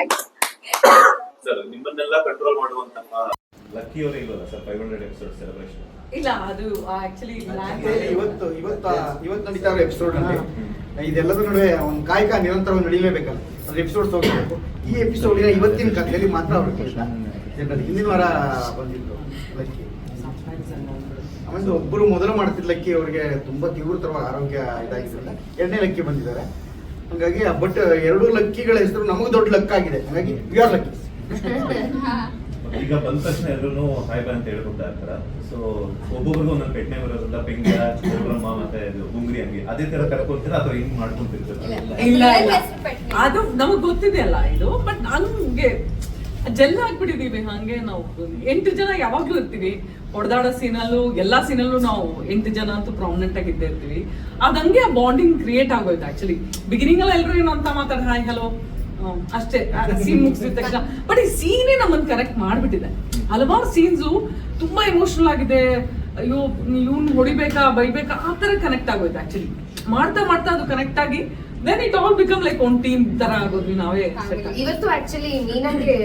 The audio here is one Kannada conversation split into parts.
ಥ್ಯಾಂಕ್ಸ್ ಸರ್ ನಿಮ್ಮನ್ನೆಲ್ಲ ಕಂಟ್ರೋಲ್ ಮಾಡುವಂತಹ ಲಕ್ಕಿ ಅವರೇ ಇಲ್ವಲ್ಲ sir five hundred episode celebration ಇಲ್ಲ ಅದು ಆಕ್ಚುಲಿ ಇವತ್ತು ಇವತ್ತ ಇವತ್ತು ನಡೀತಾ ಇರೋ ಎಪಿಸೋಡ್ ಅಲ್ಲಿ ಇದೆಲ್ಲದರ ನಡುವೆ ಒಂದು ಕಾಯಕ ನಿರಂತರವಾಗಿ ನಡೀಲೇಬೇಕಲ್ಲ ಅದ್ರ ಎಪಿಸೋಡ್ಸ್ ಹೋಗಬೇಕು ಈ ಎಪಿಸೋಡಿನ ಇವತ್ತಿನ ಕಥೆಯಲ್ಲಿ ಮಾತ್ರ ಅವ್ರು ಜನರಲ್ಲಿ ಹಿಂದಿನ ವಾರ ಬಂದಿದ್ರು ಲಕ್ಕಿ. ಆಮೇಲೆ ಒಬ್ಬರು ಮೊದಲು ಮಾಡ್ತಿದ್ದ ಲಕ್ಕಿ ಅವರಿಗೆ ತುಂಬಾ ತೀವ್ರತರವಾದ ಆರೋಗ್ಯ ಇದಾಗಿದ್ರಿಂದ ಎರಡನೇ ಲಕ್ಕಿ ಬಂದಿದ್ದಾರೆ. ಹಂಗಾಗಿ ಬಟ್ ಎರಡು ಲಕ್ಕಿಗಳ ಹೆಸರು ನಮಗೆ ದೊಡ್ಡ ಲಕ್ ಆಗಿದೆ. ಹಂಗಾಗಿ ವಿ ಆರ್ ಲಕ್ಕಿ ಈಗ ಬಂದ ತಕ್ಷಣ ಎಲ್ಲರೂ ಹಾಯ್ ಬಾ ಅಂತ ಹೇಳ್ಕೊಡ್ತಾ ಇರ್ತಾರ. ಸೊ ಒಬ್ಬೊಬ್ರಿಗೂ ಒಂದೊಂದು ಪೆಟ್ನೆ ಬರೋದ್ರಿಂದ ಪೆಂಗ ಚೋಡ್ರಮ್ಮ ಮತ್ತೆ ಇದು ಗುಂಗ್ರಿ ಅಂಗಿ ಅದೇ ತರ ಕರ್ಕೊಂತೀರಾ ಅಥವಾ ಹಿಂಗ್ ಮಾಡ್ಕೊಂತಿರ್ತಾರ? ಇಲ್ಲ. ಇಲ್ಲ ಅದು ನಮಗ್ ಗೊತ್ತಿದೆ ಅಲ್ಲ ಇದು ಬಟ್ ಹಂಗೆ ಜೆಲ್ ಹಾಕ್ಬಿಟ್ಟಿದೀವಿ ಹಂಗೆ ನಾವು. ಎಂಟು ಜನ ಯಾವಾಗ್ಲೂ ಇರ್ತೀವಿ. ಹೊಡೆದಾಡೋ ಸೀನಲ್ಲೂ ಎಲ್ಲಾ ಸೀನಲ್ಲೂ ನಾವು ಎಂಟು ಜನ ಅಂತೂ ಪ್ರಾಮಿನೆಂಟ್ ಆಗಿ ಇದ್ದೇ ಇರ್ತೀವಿ. ಅದಂಗೆ ಆ ಬಾಂಡಿಂಗ್ ಕ್ರಿಯೇಟ್ ಆಗೋಯ್ತು ಆಕ್ಚುಲಿ ಬಿಗಿನಿಂಗ್ ಅಲ್ಲಿ ಎಲ್ಲರೂ ಏನೋ ಅಂತ ಮಾತಾಡ ಹಾಯ್ ಹಲೋ ಅಷ್ಟೇ. ಸೀನ್ ಮುಗಿಸಿದ ತಕ್ಷಣ. ಬಟ್ ಈ ಸೀನೇ ನಮ್ಮನ್ನು ಕರೆಕ್ಟ್ ಮಾಡ್ಬಿಟ್ಟಿದೆ. ಹಲವಾರು ಸೀನ್ಸ್ ತುಂಬಾ ಎಮೋಷನಲ್ ಆಗಿದೆ. ಅಯ್ಯೋ, ಇವನ್ ಹೊಡಿಬೇಕಾ, ಬೈಬೇಕಾ, ಆ ತರ ಕನೆಕ್ಟ್ ಆಗೋಯ್ತು ಆಕ್ಚುಲಿ ಮಾಡ್ತಾ ಮಾಡ್ತಾ ಅದು ಕನೆಕ್ಟ್ ಆಗಿ then it all become like one team ತರ ಆಗೋದ್ವಿ ನಾವೇ. ಇವತ್ತು ಆಕ್ಚುಲಿ ನೀನಾಗೆ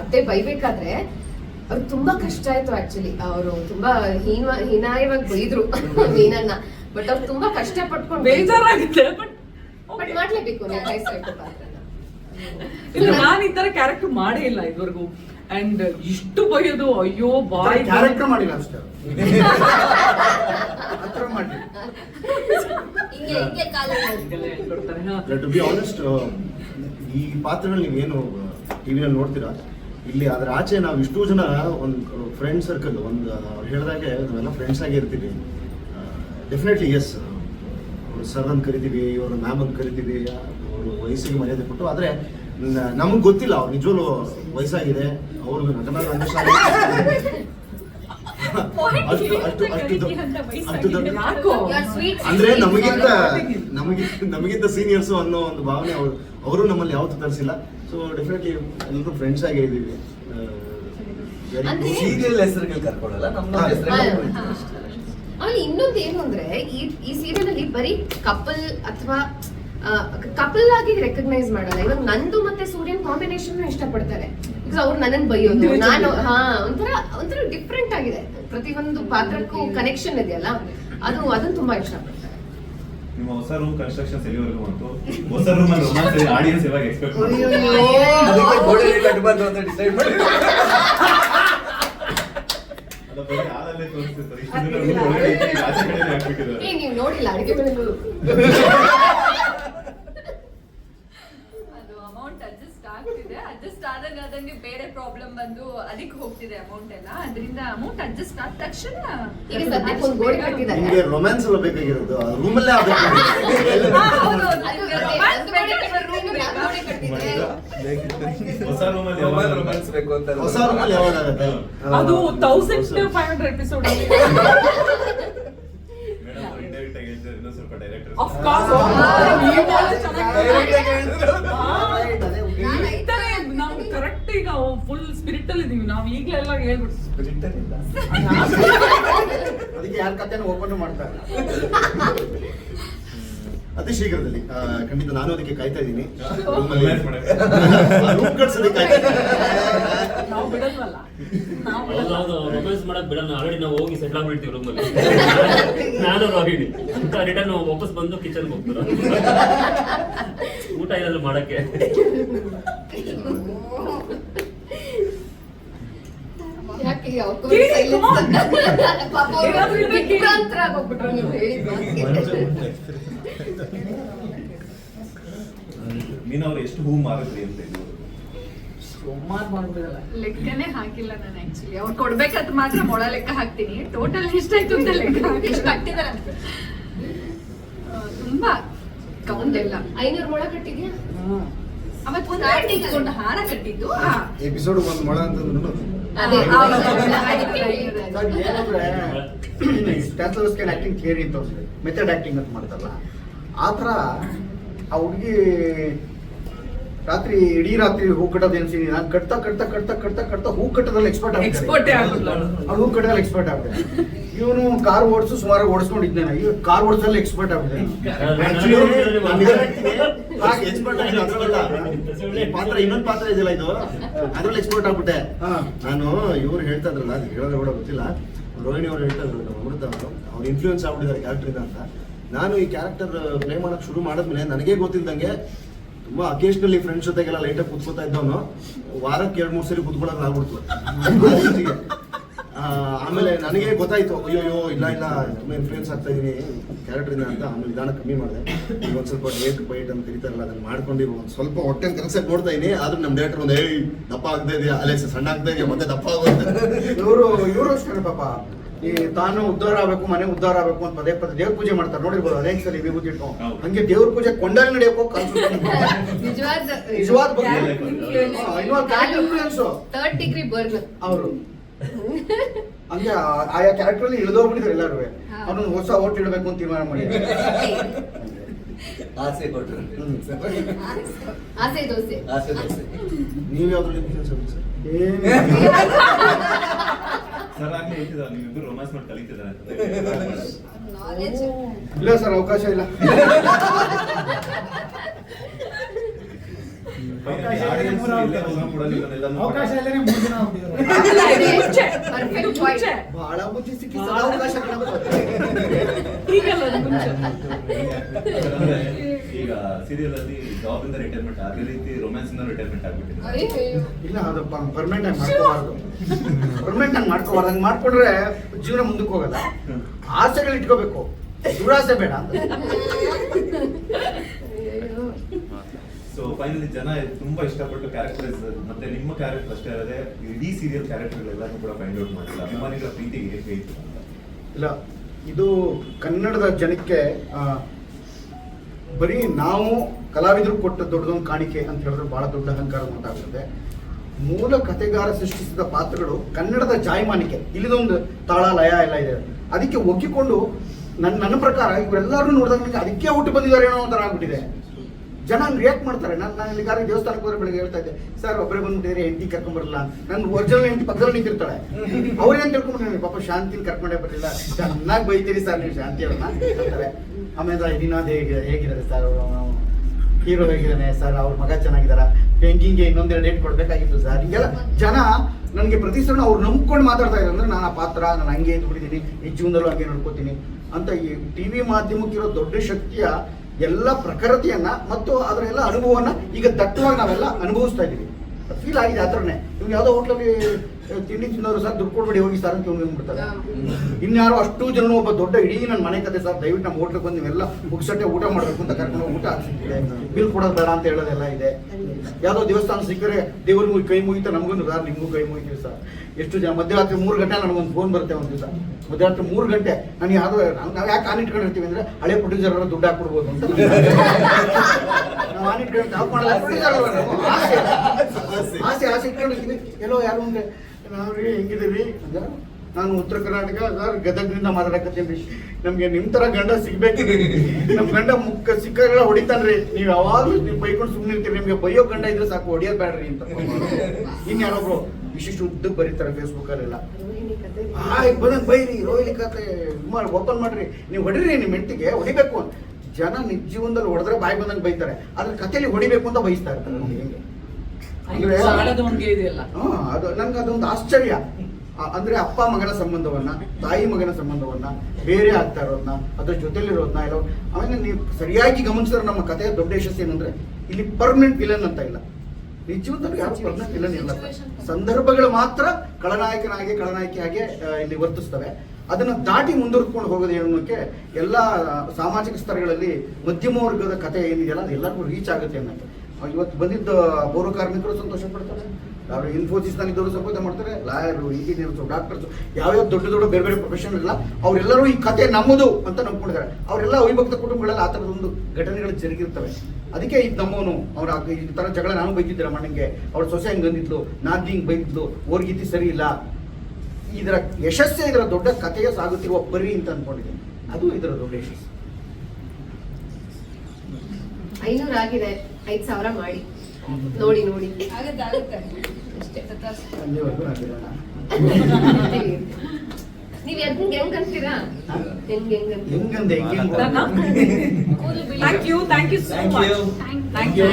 ಅತ್ತೆ ಬೈಬೇಕಾದ್ರೆ ಅವ್ರು ತುಂಬಾ ಕಷ್ಟ ಆಯ್ತು ಆಕ್ಚುಲಿ ಅವರು ತುಂಬಾ ಹೀನ ಹೀನಾಯವಾಗಿ ಬೈದ್ರು ಮೀನನ್ನ. ಬಟ್ ಅವ್ರು ತುಂಬಾ ಕಷ್ಟ ಪಟ್ಕೊಂಡು ಬೇಜಾರಾಗುತ್ತೆ ಬಟ್ ಬಟ್ ಮಾಡ್ಲೇಬೇಕು ನಾನು ಈ ತರ ಕ್ಯಾರೆಕ್ಟರ್ ಮಾಡೇ ಇಲ್ಲ ಇದುವರೆಗೂ. ಅಂಡ್ ಇಷ್ಟು ಬೈಯೋದು ಅಯ್ಯೋ ಬಾಯ್ ಕ್ಯಾರೆಕ್ಟರ್ ಮಾಡಿಲ್ಲ ಅಷ್ಟೇ ಈ ಪಾತ್ರಗಳು ನೀವೇನು ಟಿವಿನಲ್ಲಿ ನೋಡ್ತೀರಾ? ಇಲ್ಲಿ ಅದ್ರ ಆಚೆ ನಾವು ಇಷ್ಟು ಜನ ಒಂದು ಫ್ರೆಂಡ್ ಸರ್ಕಲ್ ಒಂದು ಅವ್ರು ಹೇಳಿದಾಗೆ ನಾವೆಲ್ಲ ಫ್ರೆಂಡ್ಸ್ ಆಗಿ ಇರ್ತೀವಿ. ಡೆಫಿನೆಟ್ಲಿ ಎಸ್ ಸರ್ ಅಂತ ಕರಿತೀವಿ ಇವರು ಮ್ಯಾಮ್ ಅಂತ ಕರಿತೀವಿ ಅವರು ವಯಸ್ಸಿಗೆ ಮರ್ಯಾದೆ ಕೊಟ್ಟು ಆದರೆ ನಮಗೆ ಗೊತ್ತಿಲ್ಲ ಅವ್ರು ನಿಜವಲ್ಲೂ ವಯಸ್ಸಾಗಿದೆ ಅವರು ನಟನ ರಂಗಶಾಲೆ ಅಷ್ಟು ಅಷ್ಟು ಅಷ್ಟು ಅಂದ್ರೆ ನಮಗಿಂತ ನಮಗಿಂತ ನಮಗಿಂತ ಸೀನಿಯರ್ಸ್ ಅನ್ನೋ ಒಂದು ಭಾವನೆ ಅವರು ಅವರು ನಮ್ಮಲ್ಲಿ ಯಾವತ್ತೂ ತರಿಸಿಲ್ಲ. ಸೊ ಡೆಫಿನೆಟ್ಲಿ ಎಲ್ಲರೂ ಫ್ರೆಂಡ್ಸ್ ಆಗೇ ಇದ್ದೀವಿ. ಸೀರಿಯಲ್ ಹೆಸರುಗಳು ಕರ್ಕೊಳ್ಳಲ್ಲ ನಮ್ಮ ಹೆಸರು ಆಮೇಲೆ ಇನ್ನೊಂದು ಏನು ಅಂದ್ರೆ ಈ ಈ ಸೀರಿಯಲ್ ಅಲ್ಲಿ ಬರೀ ಕಪಲ್ ಅಥವಾ ಕಪಲ್ ಆಗಿ ರೆಕಗ್ನೈಸ್ ಮಾಡಲ್ಲ. ಇವಾಗ ನಂದು ಮತ್ತೆ ಸೂರ್ಯನ್ ಕಾಂಬಿನೇಷನ್ ಇಷ್ಟಪಡ್ತಾರೆ. ಬಿಕಾಸ್ ಅವ್ರು ನನ್ನನ್ ಬೈಯೋದು. ನಾನು ಹಾ ಒಂಥರ ಒಂಥರ ಡಿಫ್ರೆಂಟ್ ಆಗಿದೆ. ಪ್ರತಿಯೊಂದು ಪಾತ್ರಕ್ಕೂ ಕನೆಕ್ಷನ್ ಇದೆಯಲ್ಲ? ಅದು ಅದನ್ನ ತುಂಬಾ ಇಷ್ಟಪಡ್ತಾರೆ. ನಿಮ್ಮ ಹೊಸ ರೂಮ್ ಕನ್ಸ್ಟ್ರಕ್ಷನ್ ಎಲ್ಲಿವರೆಗೂ ಬಂತು? ಹೊಸ ರೂಮ್ ಅಲ್ಲಿ ರೊಮ್ಯಾನ್ಸ್ ಆಡಿಯನ್ಸ್ ಇವಾಗ ಎಕ್ಸ್ಪೆಕ್ಟ್ ಅದಕ್ಕೆ ಗೋಡೆ ಕಟ್ಟಬಾರ್ದು ಅಂತ ಡಿಸೈಡ್ ಮಾಡಿ. ಅಲ್ಲ ಬರೀ ಹಾಲಲ್ಲೇ ತೋರಿಸ್ತಿರ್ತಾರೆ ಇಷ್ಟು ದಿನ room ಒಳಗಡೆ ಇತ್ತು, ಈಗ ಆಚೆ ಕಡೆನೇ ಹಾಕ್ಬಿಟ್ಟಿದ್ದಾರೆ ಏ ನೀವ್ ನೋಡಿಲ್ಲ ಅಡಿಗೆ ಮನೆದು ಅದು ಅಮೌಂಟ್ ಅಡ್ಜಸ್ಟ್ ಆಗ್ತಿದೆ ಅಡ್ಜಸ್ಟ್ ಆದಂಗೆ ಬೇರೆ ಪ್ರಾಬ್ಲಮ್ ಬಂದು ಅದಕ್ಕೆ ಹೋಗ್ತಿದೆ ಅಮೌಂಟ್ ಎಲ್ಲ. ಅದರಿಂದ ಅಮೌಂಟ್ ಅಡ್ಜಸ್ಟ್ ಆದ ತಕ್ಷಣ ಈಗ ಸದ್ಯಕ್ಕೆ ಒಂದು ಗೋಡೆ ಕಟ್ಟಿದ್ದಾರೆ. ನಿಮಗೆ ರೊಮ್ಯಾನ್ಸ್ ಎಲ್ಲ ಬೇಕಾಗಿರೋದು. ಅದು thousand five hundred episode direct ಆಗಿ? ಗೋಡೆ ಕಟ್ಟಿದ್ರೆ ಹೊಸ ರೂಮಲ್ಲಿ ಮೊಬೈಲ್ ರೊಮ್ಯಾನ್ಸ್ ಬೇಕು ಅಂತ ಹೊಸ ರೂಮಲ್ಲಿ ಯಾವಾಗ ಆಗುತ್ತೆ ಅದು thousand five hundred episode madam ಅವರು ಇಂಡೈರೆಕ್ಟ್ ಆಗಿ ಹೇಳ್ತಾರೆ ಇನ್ನೂ ಸ್ವಲ್ಪ ಡೈರೆಕ್ಟರ್ ಆಫ್ ಕೋರ್ಸ್ ನಾವು ಕರೆಕ್ಟ್ ಈಗ ಫುಲ್ ಸ್ಪಿರಿಟ್ ಅಲ್ಲಿ ಇದೀವಿ ನಾವು ಅದಕ್ಕೆ ಯಾರ ಕಥೆನ ಓಪನ್ ಮಾಡ್ತಾರೆ ಅತಿ ಶೀಘ್ರದಲ್ಲಿ ಖಂಡಿತ ನಾನು ಅದಕ್ಕೆ ಕಾಯ್ತಾ ಇದ್ದೀನಿ. ರೂಮ್ ಕಟ್ಸೋದಕ್ಕೆ ಕಾಯ್ತಾ ಇದ್ದೀನಿ. ನಾವು ಬಿಡಲ್ವಲ್ಲ? ನಾವು ಬಿಡಲ್ಲ. ಹೌದೌದು ರೊಮ್ಯಾನ್ಸ್ ಮಾಡಕ್ ಬಿಡಲ್ಲ. ಆಲ್ರೆಡಿ ನಾವು ಹೋಗಿ ಸೆಟ್ಲ್ ಆಗ್ಬಿಡ್ತೀವಿ ರೂಮಲ್ಲಿ ನಾನು ರಿಟರ್ನ್ ವಾಪಸ್ ಬಂದು ಕಿಚನ್ಗೆ ಹೋಗ್ತಾರೆ ಊಟ ಇಲ್ಲ ಮಾಡಕ್ಕೆ. ಮೀನಾ ಅವ್ರು ಎಷ್ಟು ಹೂ ಮಾರಿದ್ರಿ ಅಂತ ಇದು ಸುಮಾರ್ ಮಾಡ್ಬಿಡಲ್ಲ ಲೆಕ್ಕನೇ ಹಾಕಿಲ್ಲ ನಾನು ಆಕ್ಚುಲಿ ಅವ್ರು ಕೊಡ್ಬೇಕಾದ್ರೆ ಮಾತ್ರ ಮೊಳ ಲೆಕ್ಕ ಹಾಕ್ತೀನಿ. ಟೋಟಲ್ ಎಷ್ಟಾಯ್ತು ಅಂತ ಲೆಕ್ಕ ಹಾಕಿ- ಎಷ್ಟು ಅಂತ. ಆ, ತುಂಬಾ ಕೌಂಟ್ ಎಲ್ಲ. ಐನೂರು ಮೊಳ ಕಟ್ಟಿದ್ಯಾ? ಅವತ್ತು ಒಂದು ಹಾರ ಕಟ್ಟಿದ್ದು. ಆ, ಎಪಿಸೋಡ್ ಒಂದು ಮೊಳ ಅಂತಂದ್ರು ಅದೇ ಏನಂದ್ರೆ ಸ್ಟ್ಯಾಥೋಸ್ಕೇಲ್ ಆಕ್ಟಿಂಗ್ ಥಿಯರಿ ಅಂತ ಮೆಥಡ್ ಆಕ್ಟಿಂಗ್ ಅಂತ ಮಾಡ್ತಾರಲ್ಲ ಆ ಥರ ಆ ಹುಡುಗಿ ರಾತ್ರಿ ಇಡೀ ರಾತ್ರಿ ಹೂ ಕಟ್ಟೋದು ಏನ್ಸಿ ನಾನು ಕಟ್ತಾ ಕಟ್ತಾ ಕಟ್ತಾ ಕಟ್ತಾ ಕಟ್ತಾ ಹೂ ಕಟ್ಟೋದ್ರಲ್ಲಿ ಎಕ್ಸ್ಪರ್ಟ್ ಆಗಿ ಆಗ್ಬಿಟ್ಲು ಅವ್ಳು ಹೂ ಕಟ್ಟೋದ್ರಲ್ಲಿ ಎಕ್ಸ್ಪರ್ಟ್ ಆಗ್ಬಿಟ್ಟೆ ಇವನು ಕಾರ್ ಓಡಿಸು ಸುಮಾರು ಓಡಿಸ್ಕೊಂಡಿದ್ದಾನೆ. ಈಗ ಕಾರ್ ಓಡಿಸೋದ್ರಲ್ಲಿ ಎಕ್ಸ್ಪರ್ಟ್ Actually, ಹಾಗೆ ಎಕ್ಸ್ಪರ್ಟ್ ಆಗಿದೆ ಅದ್ರಲ್ಲ ಈ ಪಾತ್ರ ಇನ್ನೊಂದು ಪಾತ್ರ ಇದೆಯಲ್ಲ ಇದು? ಅದ್ರಲ್ಲಿ ಎಕ್ಸ್ಪರ್ಟ್ ಆಗ್ಬಿಟ್ಟೆ. ನಾನು ಇವ್ರು ಹೇಳ್ತಾ ಇದ್ರಲ್ಲ ಅದು ಹೇಳೋದು ಕೂಡ ಗೊತ್ತಿಲ್ಲ. ರೋಹಿಣಿ ಅವ್ರು ಹೇಳ್ತಾ ಇದ್ರು ನಮ್ಮ ಅಮೃತ ಅವರು ಅವ್ರು ಇನ್ಫ್ಲೂಯೆನ್ಸ್ ಆಗ್ಬಿಟ್ಟಿದ್ದಾರೆ ಕ್ಯಾರೆಕ್ಟರ್ ಅಂತ. ನಾನು ಈ ಕ್ಯಾರೆಕ್ಟರ್ ಪ್ಲೇ ಮಾಡಕ್ ಶುರು ಮಾಡಿದ್ಮೇಲೆ ನನಗೆ ಗೊತ್ತಿಲ್ದಂಗೆ ತುಂಬಾ ಅಕೇಶನಲ್ಲಿ ಫ್ರೆಂಡ್ಸ್ ಜೊತೆಗೆಲ್ಲ ಲೈಟಾಗಿ ಕುತ್ಕೋತಾ ಇದ್ದವನು ವಾರಕ್ಕೆ ಎರಡು ಮೂರು ಸರಿ ಕುತ್ಕೊಳ್ಳೋಕೆ ಆಗ್ಬಿಡ್ತು. ಆಮೇಲೆ ನನಗೆ ಗೊತ್ತಾಯ್ತು ಅಯ್ಯೋ ಅಯ್ಯೋ ಇಲ್ಲ ಇಲ್ಲ ತುಂಬ ಇನ್ಫ್ಲೂಯೆನ್ಸ್ ಆಗ್ತಾ ಇದ್ದೀನಿ ಕ್ಯಾರೆಕ್ಟರ್ ಅಂತ ಆಮೇಲೆ ನಿಧಾನ ಕಮ್ಮಿ ಮಾಡಿದೆ. ಈಗ ಒಂದು ಸ್ವಲ್ಪ ಡೇಟ್ ಬೈಟ್ ಅಂತ ಕರಿತಾರಲ್ಲ ಅದನ್ನ ಮಾಡ್ಕೊಂಡು ಈಗ ಒಂದ್ ಸ್ವಲ್ಪ ಹೊಟ್ಟೆ ಕನಸಕ್ಕೆ ನೋಡ್ತಾ ಇದೀನಿ ಆದ್ರೆ ನಮ್ಮ ಡೇಟರ್ ಒಂದು ಹೇಳಿ ದಪ್ಪ ಆಗ್ತಾ ಇದೆಯಾ? ಅಲೆ ಸಣ್ಣ ಆಗ್ತಾ ಇದೆಯಾ? ಮತ್ತೆ ದಪ್ಪ ಆಗುತ್ತೆ. ಇವರು ಇವರು ಅಷ್ಟೇ ಪಾಪ. ಈ ತಾನು ಉದ್ಧಾರ ಆಗ್ಬೇಕು ಮನೆ ಉದ್ಧಾರ ಆಗಬೇಕು ಅಂತ ಪದೇ ಪದೇ ದೇವ್ರ ಪೂಜೆ ಮಾಡ್ತಾರೆ. ನೋಡಿರ್ಬೋದು ಅನೇಕ ಸಲ ವಿಭೂತಿ ಇಟ್ಕೊಂಡು. ಹಂಗೆ ದೇವ್ರ ಪೂಜೆ ಕೊಂಡಲ್ಲಿ ನಡೆಯಕ್ಕೋ ಕಾಲ್ಸು ನಿಜವಾದ ಇನ್ಫ್ಲೂಯೆನ್ಸ್ ಥರ್ಡ್ ಡಿಗ್ರಿ ಬರ್ನ್ ಅವರು. ಆ- ಆಯಾ ಕ್ಯಾರೆಕ್ಟರ್ ಅಲ್ಲಿ ಇಳಿದೋಗ್ಬಿಟ್ಟಿದ್ರು ಎಲ್ಲರೂ ಅವನು ಹೊಸ ಓಟ್ ಇಡಬೇಕು ಅಂತ ತೀರ್ಮಾನ ಮಾಡಿ ಆಸೆ. ಕೊಟ್ಟರು ಆಸೆ ದೋಸೆ. ಆಸೆ ದೋಸೆ. ನೀವು ಯಾವ್ದು ಸರ್ ಸರ್ ಆಗ್ಲೇ ಹೇಳ್ತಿದ್ದಾರೆ ನೀವಿಬ್ರು ರೊಮ್ಯಾನ್ಸ್ ಮಾಡಿ ಕಲಿತಿದ್ದಾರೆ ಅಂತ. ಇಲ್ಲ ಸರ್ ಅವಕಾಶ ಇಲ್ಲ Audience ಇಲ್ಲೇ ಹೋಗೋಣ ಕೂಡ ನೀವನ್ನೆಲ್ಲನೂ ಅವಕಾಶ ಇಲ್ಲದೆ ಮೂರು ಬಹಳ ಬುದ್ಧಿ ಸಿಕ್ಕಿ ಅವಕಾಶ ಈಗ ಸೀರಿಯಲ್ ಅಲ್ಲಿ ಜಾಬ್ ಇಂದ ರಿಟೈರ್ಮೆಂಟ್ ಅದೇ ರೀತಿ ರೊಮ್ಯಾನ್ಸ್ ಇಂದ ರಿಟೈರ್ಮೆಂಟ್ ಆಗ್ಬಿಟ್ಟಿದೆ ಇಲ್ಲ ಅದು ಪರ್ಮನೆಂಟ್ ಆಗಿ ಮಾಡ್ಕೋಬಾರ್ದು ಪರ್ಮನೆಂಟ್ ಆಗಿ ಮಾಡ್ಕೋಬಾರ್ದು ಹಂಗೆ ಮಾಡ್ಕೊಂಡ್ರೆ ಜೀವನ ಮುಂದಕ್ಕೆ ಹೋಗಲ್ಲ ಆಸೆಗಳು ಇಟ್ಕೋಬೇಕು ದುರಾಸೆ ಬೇಡ ಅಂತ ಫೈನಲಿ ಜನ ತುಂಬಾ ಇಷ್ಟಪಟ್ಟು ಕ್ಯಾರೆಕ್ಟರ್ಸ್ ಮತ್ತೆ ನಿಮ್ಮ ಕ್ಯಾರೆಕ್ಟರ್ ಅಷ್ಟೇ ಅಲ್ಲದೆ ಇಡೀ ಸೀರಿಯಲ್ ಕ್ಯಾರೆಕ್ಟರ್ಗಳೆಲ್ಲನೂ ಕೂಡ ಫೈಂಡ್ ಔಟ್ ಮಾಡಿಲ್ಲ. ಅಭಿಮಾನಿಗಳ ಪ್ರೀತಿಗೆ ಹೇಗೆ ಇಲ್ಲ, ಇದು ಕನ್ನಡದ ಜನಕ್ಕೆ ಬರೀ ನಾವು ಕಲಾವಿದರು ಕೊಟ್ಟ ದೊಡ್ಡದೊಂದು ಕಾಣಿಕೆ ಅಂತ ಹೇಳಿದ್ರೆ ಬಹಳ ದೊಡ್ಡ ಅಹಂಕಾರ ಉಂಟಾಗುತ್ತೆ ಮೂಲ ಕಥೆಗಾರ ಸೃಷ್ಟಿಸಿದ ಪಾತ್ರಗಳು ಕನ್ನಡದ ಜಾಯಮಾನಿಕೆ, ಇಲ್ಲಿದೊಂದು ತಾಳ, ಲಯ ಎಲ್ಲ ಇದೆ. ಅದಕ್ಕೆ ಒಗ್ಗಿಕೊಂಡು ನನ್ನ ನನ್ನ ಪ್ರಕಾರ ಇವರೆಲ್ಲರೂ ನೋಡಿದಾಗ ಅದಕ್ಕೆ ಹುಟ್ಟು ಬಂದಿದ್ದಾರೆ ಏನೋ ಅಂತ ಆಗ್ಬಿಟ್ಟಿದೆ. ಜನ ರಿಯಾಕ್ಟ್ ಮಾಡ್ತಾರೆ. ನಾನು ನಾನು ಇಲ್ಲಿಗಾರ ದೇವಸ್ಥಾನಕ್ಕೆ ಹೋದ್ರೆ ಬೆಳಗ್ಗೆ ಹೇಳ್ತಾ ಇದ್ದೆ ಸರ್ ಒಬ್ಬರೇ ಬಂದ್ಬಿಟ್ಟಿದ್ರೆ ಹೆಂಡತಿ ಕರ್ಕೊಂಡ್ಬರಲ್ಲ ನನ್ನ ಒರಿಜಿನಲ್ ಹೆಂಡತಿ ಪಕ್ಕದಲ್ಲಿ ನಿಂತಿರ್ತಾಳೆ. ಅವ್ರೇನು ತಿಳ್ಕೊಂಡು ಪಾಪ ಶಾಂತಿನ ಕರ್ಕೊಂಡೇ ಬರಲಿಲ್ಲ. ಚೆನ್ನಾಗಿ ಬೈತೀರಿ ಸರ್ ನೀವು ಶಾಂತಿ ಅಂತಾರೆ. ಆಮೇಲೆ ದಿನಾದ್ ಹೇಗೆ ಹೇಗಿದ್ದಾರೆ ಸರ್ ಹೀರೋ ಹೇಗಿದ್ದಾನೆ? ಸರ್ ಅವ್ರ ಮಗ ಚೆನ್ನಾಗಿದ್ದಾರ? ಹೆಂಗಿಂಗೆ ಇನ್ನೊಂದೆರಡು ಡೇಟ್ ಕೊಡಬೇಕಾಗಿತ್ತು ಸರ್ ಹೀಗೆಲ್ಲ ಜನ ನನಗೆ ಪ್ರತಿ ಸಲ ಅವ್ರು ನಂಬ್ಕೊಂಡು ಮಾತಾಡ್ತಾ ಇದ್ದಾರೆ. ಅಂದ್ರೆ ನಾನು ಆ ಪಾತ್ರ, ನಾನು ಹಂಗೆ ಇದ್ಬಿಟ್ಟಿದ್ದೀನಿ. ಈ ಜೀವನದಲ್ಲೂ ಹಂಗೆ ನೋಡ್ಕೋತೀನಿ ಅಂತ ಈ ಟಿ ವಿ ಮಾಧ್ಯಮಕ್ಕಿರೋ ದೊಡ್ಡ ಶಕ್ತಿಯ ಎಲ್ಲ ಪ್ರಕೃತಿಯನ್ನು ಮತ್ತು ಅದರ ಎಲ್ಲ ಅನುಭವವನ್ನ ಈಗ ದಟ್ಟವಾಗಿ ನಾವೆಲ್ಲ ಅನುಭವಿಸ್ತಾ ಇದ್ದೀವಿ. ಫೀಲ್ ಆಗಿದೆ ಆ ಥರನೇ. ನಿಮ್ಗೆ ಯಾವುದೋ ಹೋಟ್ಲಲ್ಲಿ ತಿಂಡಿ ತಿನ್ನೋರು ಸರ್ ದುಡ್ಡು ಕೊಡ್ಬೇಡಿ ಹೋಗಿ ಸರ್ ಅಂತ ಇವ್ನು ಇನ್ಯಾರು ಇನ್ಯಾರೋ ಅಷ್ಟು ಜನ ಒಬ್ಬ ದೊಡ್ಡ ಇಡೀ ನನ್ನ ಮನೆ ಕತೆ ಸರ್ ದಯವಿಟ್ಟು ನಮ್ಮ ಹೋಟ್ಲಿಗೆ ಬಂದು ನೀವೆಲ್ಲ ಮುಗಿಸಟ್ಟೆ ಊಟ ಮಾಡಬೇಕು ಅಂತ ಕರ್ಕೊಂಡು ಊಟ ಬಿಲ್ ಕೊಡೋದು ಬೇಡ ಅಂತ ಹೇಳೋದೆಲ್ಲ ಇದೆ. ಯಾವುದೋ ದೇವಸ್ಥಾನ ಸಿಕ್ಕರೆ ದೇವ್ರ ಮುಗಿ ಕೈ ಮುಗಿತಾ ನಮಗೊಂದು ಸರ್ ನಿಮಗೂ ಕೈ ಮುಗಿತೀವಿ ಸರ್. ಎಷ್ಟು ಜನ ಮಧ್ಯರಾತ್ರಿ ಮೂರು ಗಂಟೆ ನನಗೊಂದು ಫೋನ್ ಬರುತ್ತೆ ಒಂದು ದಿವಸ. ಮಧ್ಯರಾತ್ರಿ ಮೂರು ಗಂಟೆ ನಾನು ಯಾವುದೋ ನಾವು ಯಾಕೆ ಆನ್ ಇಟ್ಕೊಂಡಿರ್ತೀವಿ ಅಂದ್ರೆ ಹಳೆ ಪ್ರೊಡ್ಯೂಸರ್ ದುಡ್ಡು ಹಾಕ್ಬಿಡ್ಬೋದು ಅಂತ. ಆಸೆ. ಆಸೆ ಇಟ್ಕೊಂಡಿರ್ತೀವಿ ಎಲ್ಲೋ ಯಾರು ಅಂದ್ರೆ ನಾವು ರೀ ಹೆಂಗಿದ್ದೀವಿ? ಅಂದ್ರೆ ನಾನು ಉತ್ತರ ಕರ್ನಾಟಕ ಸರ್ ಗದಗ್ನಿಂದ ಮಾತಾಡಕತ್ತೀನಿ ನಮ್ಗೆ ನಿಮ್ ತರ ಗಂಡ ಸಿಗ್ಬೇಕು. ನಮ್ ಗಂಡ ಮುಕ್ಕ ಸಿಕ್ಕಾಗೆಲ್ಲ ಹೊಡಿತಾನ್ರಿ. ನೀವ್ ಯಾವಾಗ್ಲೂ ನೀವು ಬೈಕೊಂಡು ಸುಮ್ಮನೆ ಇರ್ತೀರಿ. ನಿಮ್ಗೆ ಬೈಯೋ ಗಂಡ ಇದ್ರೆ ಸಾಕು ಹೊಡಿಯೋದ್ ಬೇಡ್ರಿ ಅಂತ. ಇನ್ ಯಾರೊಬ್ರು ವಿಶಿಷ್ಟ ಉದ್ದಕ್ಕೆ ಬರೀತಾರೆ ಫೇಸ್ಬುಕ್ ಅಲ್ಲೆಲ್ಲ. ಆಯ್ ಬಂದಂಗ್ ಬೈರಿ ರೋಹಿಲಿ ಕತೆ ಮಾಡಿ ಓಪನ್ ಮಾಡ್ರಿ. ನೀವು ಹೊಡಿರಿ ನಿಮ್ಮ ಹೆಂಡತಿಗೆ ಹೊಡಿಬೇಕು ಅಂತ. ಜನ ನಿಜ ಜೀವನದಲ್ಲಿ ಹೊಡೆದ್ರೆ ಬಾಯಿ ಬಂದಂಗೆ ಬೈತಾರೆ. ಅದ್ರ ಕಥೆಯಲ್ಲಿ ಹೊಡಿಬೇಕು ಅಂತ ಬಯಸ್ತಾ ಇರ್ತಾರೆ. ನಮ್ಗೆ ಹೆಂಗೆ ಅಂದ್ರೆ ಅದು ನನ್ಗೆ ಅದೊಂದು ಆಶ್ಚರ್ಯ. ಅಂದ್ರೆ ಅಪ್ಪ ಮಗನ ಸಂಬಂಧವನ್ನ ತಾಯಿ ಮಗನ ಸಂಬಂಧವನ್ನ ಬೇರೆ ಆಗ್ತಾ ಇರೋದನ್ನ ಅದ್ರ ಜೊತೆಲಿರೋದನ್ನ ಎಲ್ಲ ಆಮೇಲೆ ನೀವು ಸರಿಯಾಗಿ ಗಮನಿಸಿದ್ರೆ ನಮ್ಮ ಕಥೆಯ ದೊಡ್ಡ ಯಶಸ್ಸು ಏನಂದ್ರೆ ಇಲ್ಲಿ ಪರ್ಮನೆಂಟ್ ವಿಲನ್ ಅಂತ ಇಲ್ಲ. ನಿಜ ಜೀವನದಲ್ಲಿ ಯಾರು ಪರ್ಮನೆಂಟ್ ವಿಲನ್ ಇಲ್ಲ. ಸಂದರ್ಭಗಳು ಮಾತ್ರ ಕಳನಾಯಕನಾಗಿ ಕಳನಾಯಕಿಯಾಗಿ ಇಲ್ಲಿ ವರ್ತಿಸ್ತವೆ. ಅದನ್ನ ದಾಟಿ ಮುಂದುವರ್ಕೊಂಡು ಹೋಗೋದು ಅನ್ನೋಕ್ಕೆ ಎಲ್ಲ ಸಾಮಾಜಿಕ ಸ್ತರಗಳಲ್ಲಿ ಮಧ್ಯಮ ವರ್ಗದ ಕಥೆ ಏನಿದೆಯಲ್ಲ ಅದು ಎಲ್ಲರಿಗೂ ರೀಚ್ ಆಗುತ್ತೆ ಅನ್ನೋಕ್ಕೆ. ಇವತ್ತು ಬಂದಿದ್ದ ಪೌರ ಕಾರ್ಮಿಕರು ಸಂತೋಷ ಪಡ್ತಾರೆ. ಅವರು ಇನ್ಫೋಸಿಸ್ನಲ್ಲಿ ಇದ್ದವರು ಸಪೋರ್ಟ್ ಮಾಡ್ತಾರೆ ಲಾಯರು ಇಂಜಿನಿಯರ್ಸು ಡಾಕ್ಟರ್ಸ್ ಯಾವ್ಯಾವ ದೊಡ್ಡ ದೊಡ್ಡ ಬೇರೆ ಬೇರೆ ಪ್ರೊಫೆಷನ್ ಇಲ್ಲ ಅವರೆಲ್ಲರೂ ಈ ಕತೆ ನಮ್ಮದು ಅಂತ ನಂಬ್ಕೊಂಡಿದ್ದಾರೆ ಅವರೆಲ್ಲ ಅವಿಭಕ್ತ ಕುಟುಂಬಗಳಲ್ಲಿ ಆ ಥರದೊಂದು ಘಟನೆಗಳು ಜರುಗಿರ್ತವೆ. ಅದಕ್ಕೆ ಇದು ನಮ್ಮವನು ಅವ್ರ ಈ ತರ ಜಗಳ ನಾನು ಬೈತಿದ್ದೆ ಮಣ್ಣಂಗೆ, ಅವ್ರ ಸೊಸೆ ಹಂಗೆ ಬಂದಿದ್ಲು ನಾದಿ ಹಿಂಗೆ ಬೈದಿದ್ಲು ಓರ್ಗೀತಿ ಸರಿ ಇಲ್ಲ. ಇದರ ಯಶಸ್ಸೇ ಇದರ ದೊಡ್ಡ ಕಥೆಯ ಸಾಗುತ್ತಿರುವ ಪರಿ ಅಂತ ಅಂದ್ಕೊಂಡಿದ್ದೀನಿ ಅದು ಇದರ ದೊಡ್ಡ ಯಶಸ್ಸು. ಐನೂರು ಆಗಿದೆ ಐದ್ ಸಾವಿರ ಮಾಡಿ. ನೋಡಿ ನೋಡಿ. ನೀವ್ ಹೆಂಗ್ ಹೆಂಗ್ ಅಂತೀರಾ? ಹೆಂಗ್ ಹೆಂಗ್ thank you thank you so much thank you